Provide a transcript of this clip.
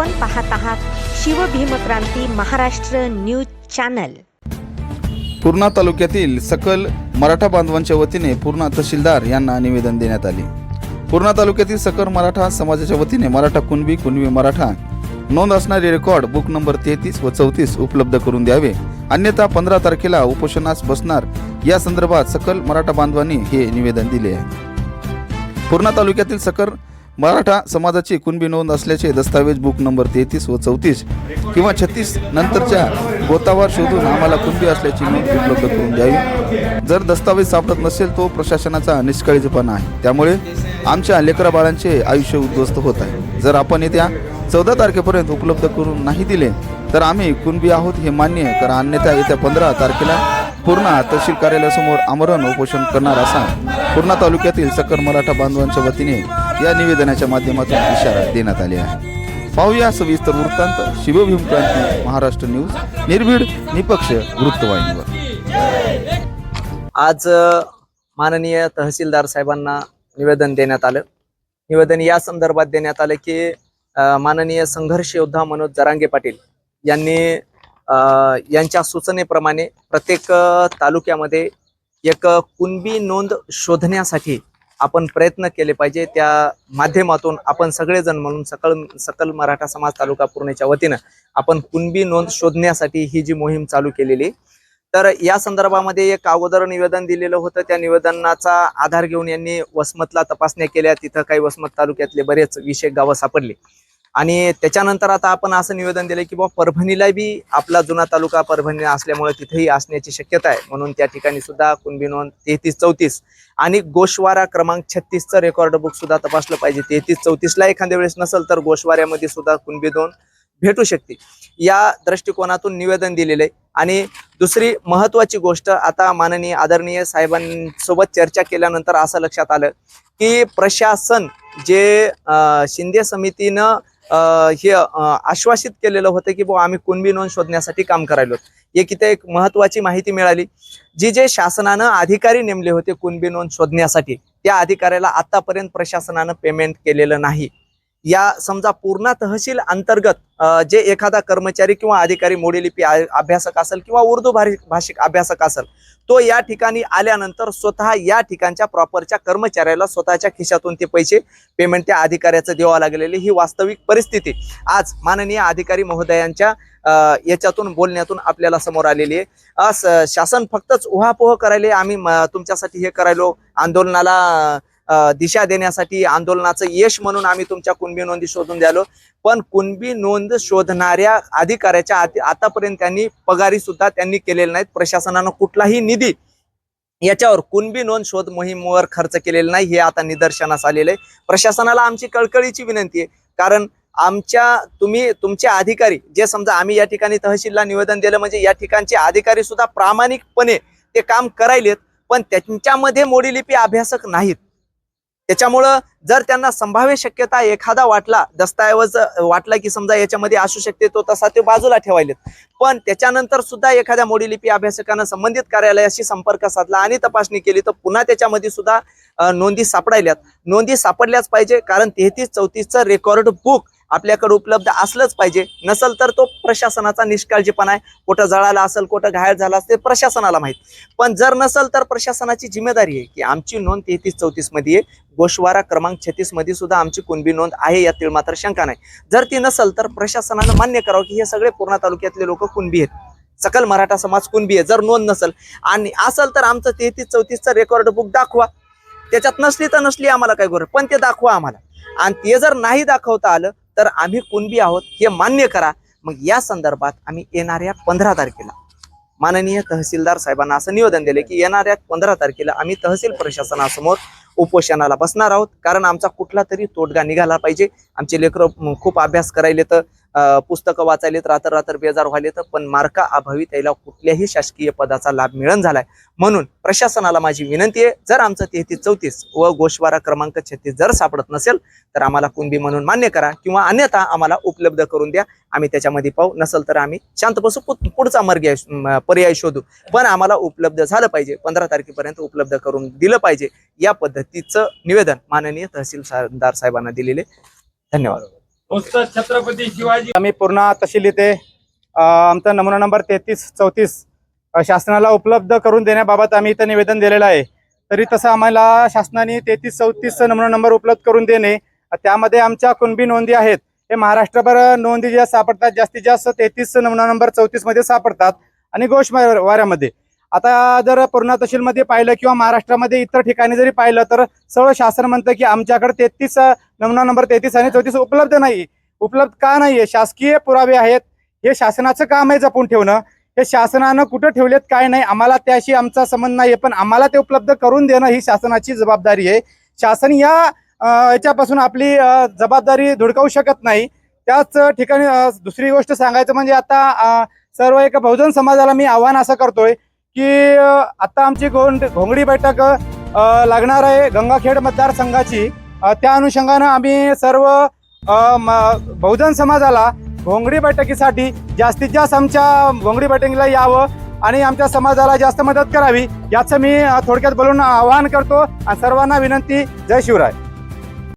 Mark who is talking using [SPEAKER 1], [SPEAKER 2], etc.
[SPEAKER 1] आपण पाहत आहात शिवभीमक्रांती महाराष्ट्र न्यूज चॅनल.
[SPEAKER 2] पूर्णा तालुक्यातील सकल मराठा बांधवांच्या वतीने पूर्णा तहसीलदार यांना निवेदन देण्यात आले. पूर्णा तालुक्यातील सकल मराठा समाजाच्या वतीने मराठा कुणबी कुणबी मराठा नोंद असणारे रेकॉर्ड बुक नंबर तेहतीस व चौतीस उपलब्ध करून द्यावे. अन्यथा पंधरा तारखेला उपोषणास बसणार या संदर्भात सकल मराठा बांधवांनी हे निवेदन दिले आहे. पूर्णा तालुक्यातील सकल मराठा समाजाची कुणबी नोंद असल्याचे दस्तावेज बुक नंबर तेहतीस व चौतीस किंवा छत्तीस नंतरच्या गोतावर शोधून आम्हाला कुणबी असल्याची नोंद उपलब्ध करून द्यावी. जर दस्तावेज सापडत नसेल तो प्रशासनाचा निष्काळजीपणा आहे. त्यामुळे आमच्या लेकरा बाळांचे आयुष्य उद्ध्वस्त होत आहे. जर आपण येत्या चौदा तारखेपर्यंत उपलब्ध करून नाही दिले तर आम्ही कुणबी आहोत हे मान्य तर अन्यथा येत्या पंधरा तारखेला पूर्णा तहसील कार्यालयासमोर आमरण उपोषण करणार असा पूर्णा तालुक्यातील सकल मराठा बांधवांच्या वतीने या निवेदनाच्या माध्यमातून इशारा देण्यात आले आहे. पाहूया सविस्तर वृत्तांत. शिवभीम क्रांती महाराष्ट्र न्यूज निर्भीड निपक्ष वृत्तवाहिनीवर.
[SPEAKER 3] आज माननीय तहसीलदार साहेबांना निवेदन देण्यात आलं. निवेदन या संदर्भात देण्यात आलं की माननीय संघर्ष योद्धा मनोज जरांगे पाटील यांनी यांच्या सूचनेप्रमाणे प्रत्येक तालुक्यामध्ये एक कुणबी नोंद शोधण्यासाठी आपण प्रयत्न केले पाहिजे. त्या माध्यमातून आपण सगळेजण म्हणून सकल सकल मराठा समाज तालुका पूर्णेच्या वतीनं आपण कुणबी नोंद शोधण्यासाठी ही जी मोहीम चालू केलेली तर या संदर्भामध्ये एक अगोदर निवेदन दिलेलं होतं. त्या निवेदनाचा आधार घेऊन यांनी वसमतला तपासण्या केल्या. तिथं काही वसमत तालुक्यातले बरेच विषय गावं सापडले. आणि त्याच्यानंतर आता आपण असं निवेदन दिलं की बाबा परभणीला बी आपला जुना तालुका परभणी असल्यामुळे तिथेही असण्याची शक्यता आहे. म्हणून त्या ठिकाणी सुद्धा कुणबी नोंद तेहतीस चौतीस आणि गोशवारा क्रमांक छत्तीसचं रेकॉर्ड बुक सुद्धा तपासलं पाहिजे. तेहतीस चौतीसला एखाद्या वेळेस नसेल तर गोशवाऱ्यामध्ये सुद्धा कुणबी नोंद भेटू शकते. या दृष्टिकोनातून निवेदन दिलेलं आहे. आणि दुसरी महत्वाची गोष्ट आता माननीय आदरणीय साहेबांसोबत चर्चा केल्यानंतर असं लक्षात आलं की प्रशासन जे शिंदे समितीनं हे आश्वासित केलेलं होतं की बुवा आम्ही कुणबी नोंद शोधण्यासाठी काम करायलो. एक इथे एक महत्वाची माहिती मिळाली. जी जे शासनानं अधिकारी नेमले होते कुणबी नोंद शोधण्यासाठी त्या अधिकाऱ्याला आतापर्यंत प्रशासनानं पेमेंट केलेलं नाही. या समजा पूर्ण तहसील अंतर्गत जे एखादा कर्मचारी किंवा अधिकारी मोडीलिपी अभ्यासक असेल किंवा उर्दू भाषिक अभ्यासक असेल तो या ठिकाणी आल्यानंतर स्वतः या ठिकाणच्या प्रॉपरच्या कर्मचाऱ्याला स्वतःच्या खिशातून ते पैसे पेमेंट त्या अधिकाऱ्याचं द्यावं लागलेली ही वास्तविक परिस्थिती. आज माननीय अधिकारी महोदयांच्या याच्यातून बोलण्यातून आपल्याला समोर आलेली आहे. शासन फक्तच उहापोह करायले आम्ही तुमच्यासाठी हे करायलो. आंदोलनाला दिशा देण्यासाठी आंदोलनाचं यश म्हणून आम्ही तुमच्या कुणबी नोंदी शोधून द्यालो. पण कुणबी नोंद शोधणाऱ्या अधिकाऱ्याच्या आतापर्यंत त्यांनी पगारी सुद्धा त्यांनी केलेले नाहीत. प्रशासनानं कुठलाही निधी याच्यावर कुणबी नोंद शोध मोहिमेवर खर्च केलेला नाही हे आता निदर्शनास आलेलं आहे. प्रशासनाला आमची कळकळीची विनंती आहे. कारण आमच्या तुम्ही तुमचे अधिकारी जे समजा आम्ही या ठिकाणी तहसीलला निवेदन दिलं म्हणजे या ठिकाणचे अधिकारी सुद्धा प्रामाणिकपणे ते काम करायलेत पण त्यांच्यामध्ये मोडीलिपी अभ्यासक नाहीत. त्याच्यामुळं जर त्यांना संभाव्य शक्यता एखादा वाटला दस्तऐवज वाटला की समजा याच्यामध्ये असू शकते तो तसा ते बाजूला ठेवायलेत. पण त्याच्यानंतर सुद्धा एखाद्या मोडीलिपी अभ्यासकानं संबंधित कार्यालयाशी संपर्क साधला आणि तपासणी केली तर पुन्हा त्याच्यामध्ये सुद्धा नोंदी सापडायल्यात. नोंदी सापडल्याच पाहिजे कारण तेहतीस चौतीसचं रेकॉर्ड बुक आपल्याकडे उपलब्ध असलंच पाहिजे. नसल तर तो प्रशासनाचा निष्काळजीपणा आहे. कुठं जळाला असेल कुठं घायल झाला असेल ते प्रशासनाला माहीत. पण जर नसल तर प्रशासनाची जिम्मेदारी आहे की आमची नोंद तेहतीस चौतीसमध्ये. आहे गोशवारा क्रमांक छत्तीसमध्ये सुद्धा आमची कुणबी नोंद आहे यातील मात्र शंका नाही. जर ती नसल तर प्रशासनानं मान्य करावं की हे सगळे पूर्णा तालुक्यातले लोक कुणबी आहेत. सकल मराठा समाज कुणबी आहे. जर नोंद नसल आणि असेल तर आमचं तेहतीस चौतीसचं रेकॉर्ड बुक दाखवा. त्याच्यात नसली तर नसली आम्हाला काय गरज? पण ते दाखवा आम्हाला. आणि ते जर नाही दाखवता आलं तर आम्ही कुणबी आहोत हे मान्य करा. मग या संदर्भात आम्ही येणाऱ्या पंधरा तारखेला माननीय तहसीलदार साहेबांना असं निवेदन दिले की येणाऱ्या पंधरा तारखेला आम्ही तहसील प्रशासनासमोर उपोषणाला बसणार आहोत. कारण आमचा कुठला तरी तोडगा निघाला पाहिजे. आमचे लेकरं खूप अभ्यास करायले तर पुस्तकं वाचायलेत रात्र रात्र बेजार व्हायले तर पण मार्का अभावी त्याला कुठल्याही शासकीय पदाचा लाभ मिळून झालाय. म्हणून प्रशासनाला माझी विनंती आहे जर आमचं तेहतीस चौतीस व गोशवारा क्रमांक छत्तीस जर सापडत नसेल तर आम्हाला कुणबी म्हणून मान्य करा किंवा अन्यथा आम्हाला उपलब्ध करून द्या. आम्ही त्याच्यामध्ये पाहू नसेल तर आम्ही शांत बसू पुढचा मार्ग पर्याय शोधू. पण आम्हाला उपलब्ध झालं पाहिजे पंधरा तारखेपर्यंत उपलब्ध करून दिलं पाहिजे या पद्धतीचं निवेदन माननीय तहसीलदार साहेबांना दिलेले. धन्यवाद.
[SPEAKER 4] छत्रपती शिवाजी
[SPEAKER 5] आम्ही पूर्ण तहसील इथे आमचा नमुना नंबर तेहतीस चौतीस शासनाला उपलब्ध करून देण्याबाबत आम्ही इथं निवेदन दिलेलं आहे. तरी तसं आम्हाला शासनाने तेहतीस चौतीस नमुना नंबर उपलब्ध करून देणे त्यामध्ये आमच्या कुणबी नोंदी आहेत. हे महाराष्ट्रभर नोंदी ज्या सापडतात जास्तीत जास्त तेहतीस नमुना नंबर चौतीसमध्ये सापडतात. आणि घोष वाऱ्यामध्ये आता जर पूर्णा तहसीलमध्ये पाहिलं किंवा महाराष्ट्रामध्ये इतर ठिकाणी जरी पाहिलं तर सर्व शासन म्हणतं की आमच्याकडे तेहतीस नमुना नंबर तेहतीस आणि चौतीस उपलब्ध नाही. उपलब्ध का नाहीये शासकीय पुरावे आहेत. हे शासनाचं काम आहे जपून ठेवणं. हे शासनानं कुठं ठेवलेत काय नाही आम्हाला त्याशी आमचा संबंध नाही पण आम्हाला ते उपलब्ध करून देणं ही शासनाची जबाबदारी आहे. शासन या याच्यापासून आपली जबाबदारी धुडकावू शकत नाही. त्याच ठिकाणी दुसरी गोष्ट सांगायचं म्हणजे आता सर्व एक बहुजन समाजाला मी आव्हान असं करतोय की आता आमची गोंड घोंगडी बैठक लागणार आहे गंगाखेड मतदारसंघाची. त्या अनुषंगानं आम्ही सर्व म- बहुजन समाजाला घोंगडी बैठकीसाठी जास्तीत जास्त आमच्या घोंगडी बैठकीला यावं आणि आमच्या समाजाला जास्त मदत करावी याचं मी थोडक्यात बोलून आवाहन करतो. आणि सर्वांना विनंती जय शिवराय.